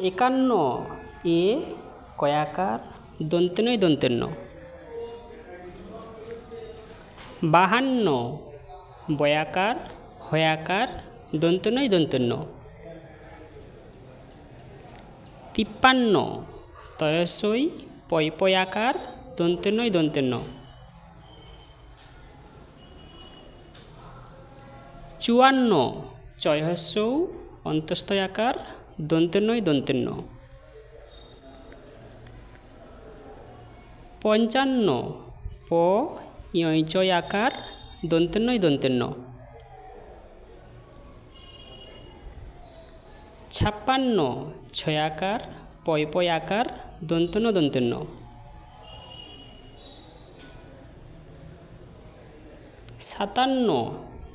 একান্ন, এ, কয়াকার, দন্তেনয় দন্তেন্ন বাহান্ন, বয়াকার, হয়াকার, দন্তনয়, দন্তন্য। তিপ্পান্ন, তয়সই, পয়পয়াকার, দন্তনয়, দন্তন্য। চুয়ান্ন চয়হস্যৌ অন্তস্তয়াকার দন্তনয় দন্তন্য পঞ্চান্ন প ইয়চয় আকার দন্তেন্নয় দন্তেন্ন। ছাপ্পান্ন ছয় আকার পয় পয় আকার দন্তন্য দন্তেন্ন। সাতান্ন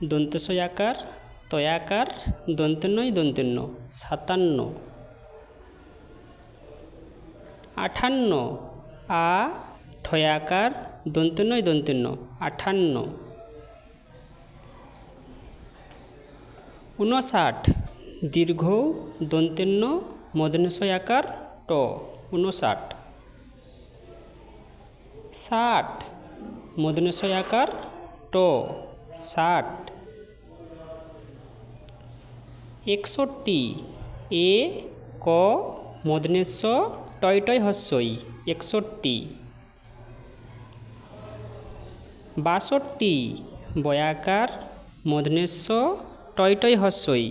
দন্তসয়াকার তয়াকার দন্তেন্নয় দন্তেন্ন, সাতান্ন। আঠান্ন। আ, ঠয়াকার দন্তন্নয় দন্তেন্ন, আঠান্ন। উনষাট দীর্ঘ দন্তেন্ন মদনশয়াকার ট উনষাট ষাট। মদনশয়াকার ট, ষাট। একষট্টি, এ, ক, মদনেশ্ব, টয় টয় হস্যই, একষট্টি। বাষট্টি, বয়াকার, মদনেশ্ব, টয় টয় হস্যই,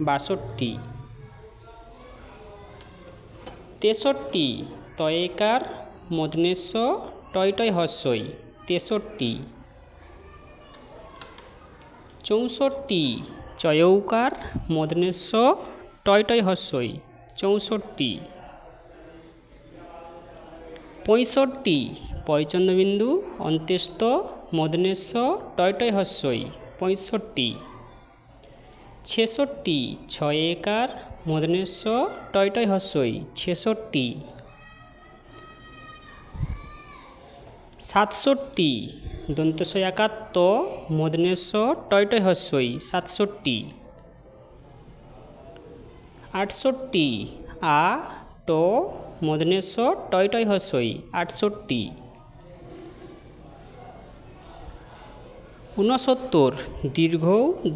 বাষট্টি। তেষট্টি, তয়েকার, মদনেশ্ব, টয় টয় হস্যই, তেষট্টি। চৌষট্টি চয়ৌকার মদনেশ্ব টয় টয় হস্যই চৌষট্টি পঁয়ষট্টি পয়চন্দ্রবিন্দু অন্ত্যেস্ত মদনেশ্ব টয় টয় হস্যই পঁয়ষট্টি ছেষট্টি ছয়েকার মদনেশ্ব টয় টয় হস্যই ছেষট্টি সাতষট্টি দন্তসয়াকার ত মদনেশ্ব টয় টয় হস্যই সাতষট্টি। আটষট্টি। আ ট মদনেশ্ব টয় টয় হস্যই আটষট্টি। ঊনসত্তর। দীর্ঘ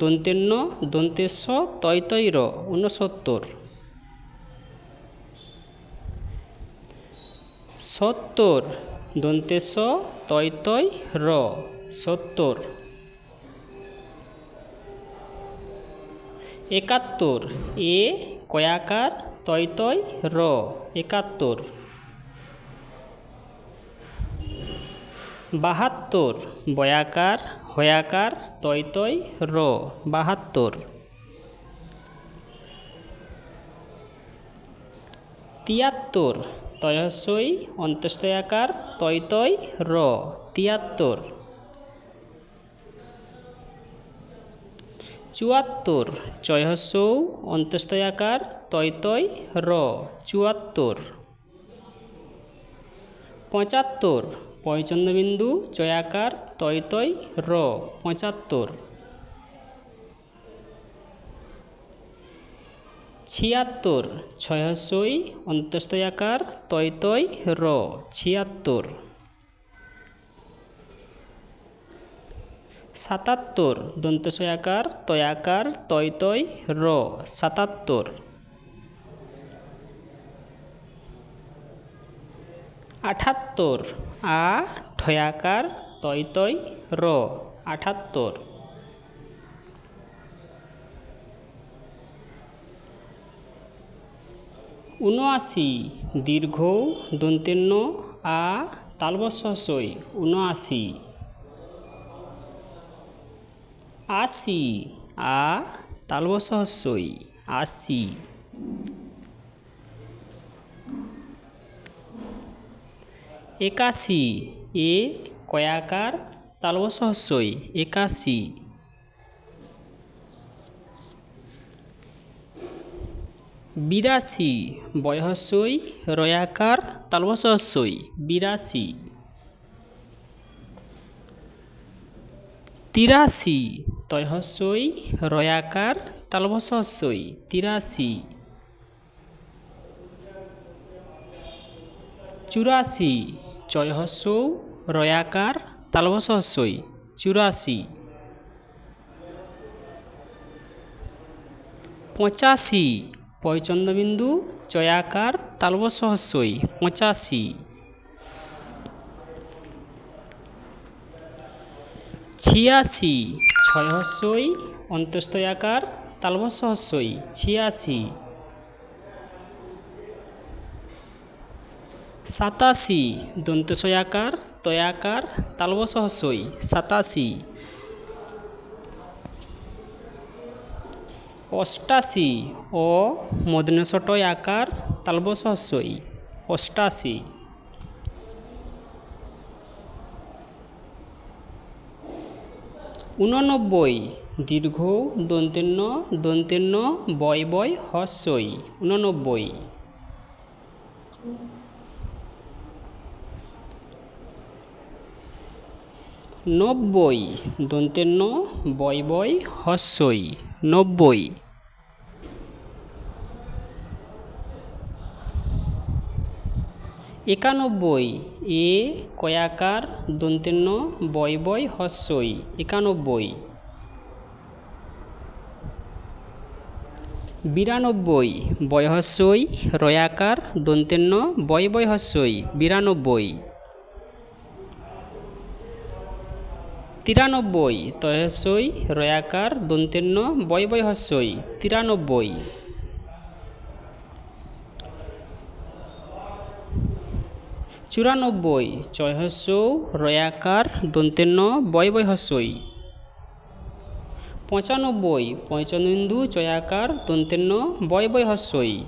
দন্তেন্ন দন্তেশ্ব তয় র ঊনসত্তর। সত্তর। তয় তয় র, সত্তর। একাত্তর, এ, কয়াকার তয় র, একাত্তর। বাহাত্তর, বয়াকার, হয়াকার তয় র, বাহাত্তর। তিয়াত্তর তয়স্যই অন্তস্তয়াকার তয় তয় র, তিয়াত্তর। চুয়াত্তর, চয়হস্যৌ অন্তস্তয়াকার তয় তয় র, চুয়াত্তর। পঁচাত্তর পয়চন্দ্রবিন্দু চয়াকার, তয় তয় র, পঁচাত্তর। ছিয়াত্তর ছয়হস্যই অন্তস্তয়াকার তয় তয় র, ছিয়াত্তর। সাতাত্তর দন্তসয়াকার তয়াকার তয় তয় র, সাতাত্তর। আঠাত্তর, আ ঠয়াকার তয় তয় র, আঠাত্তর। উনআশি দীর্ঘ দন্তেন্ন আ তালবসই উনআশি আশি, আ তালবসই আশি। একাশি, এ কয়াকার তালবসই একাশি। বিরাশি বয়হস্যই রয়াকার তালবসই বিরাশি। তিরাশি তয়হস্যই রয়াকার তালবসই তিরাশি। চুরাশি চয় হস্যৌ রয়াকার তালবস হস্যই চুরাশি। পঁচাশি পয়চন্দ্রবিন্দু, চয়াকার তালবস হস্যই পঁচাশি। ছিয়াশি ছয় হস্যই অন্তস্তয়াকার তালবস হস্যই ছিয়াশি। সাতাশি দন্তসয়াকার তয়াকার তালবস হস্যই সাতাশি। অষ্টাশি ও মদনসটয় আকার তালবস হস্যই অষ্টাশি উননব্বই দীর্ঘ দন্তেন্ন দন্তেন্ন বয় বয় হস্যই উননব্বই নব্বই দন্তেন্ন বয় বয় হস্যই নব্বই একানব্বই, এ, কয়াকার, দন্তেন্ন, বয় বয়, হস্যই। একানব্বই। বিরানব্বই, বয়, হস্যই, রয়াকার, দন্তেন্ন, বয় বয়, হস্যই। বিরানব্বই। তিরানব্বই তয়স্যই রয়াকার, দন্তেন্ন, বয় বয়, হস্যই। তিরানব্বই। চুরানব্বই ছয় চয়হস্যৌ রয়াকার, দন্তেন্ন, বয় বয় হস্যই। পঁচানব্বই পঞ্চবিন্দু চয়াকার দন্তেন্ন, বয় বয় হস্যই।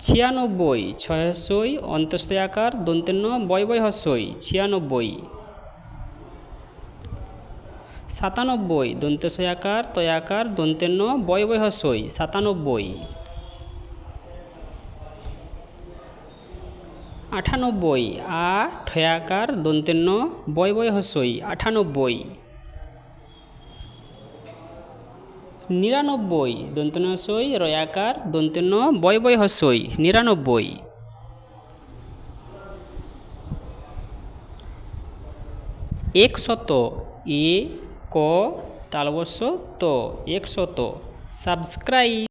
ছিয়ানব্বই ছয়স্যই অন্তস্তয়াকার দন্তেন্ন, বয় বয় হস্যই। ছিয়ানব্বই। সাতানব্বই দন্তেশয়াকার তয়াকার, দন্তেন্ন, বয় বয় হস্যই। সাতানব্বই। আটানব্বই আ, ঠয়াকার, দন্তেন্ন, বয় বয় হস্যই আটানব্বই নিরানব্বই দন্তনস্যই রয়াকার, দন্তেন্ন, বয় বয় হস্যই নিরানব্বই। একশত, এ, ক, তালবস্য, ত, একশত। সাবস্ক্রাইব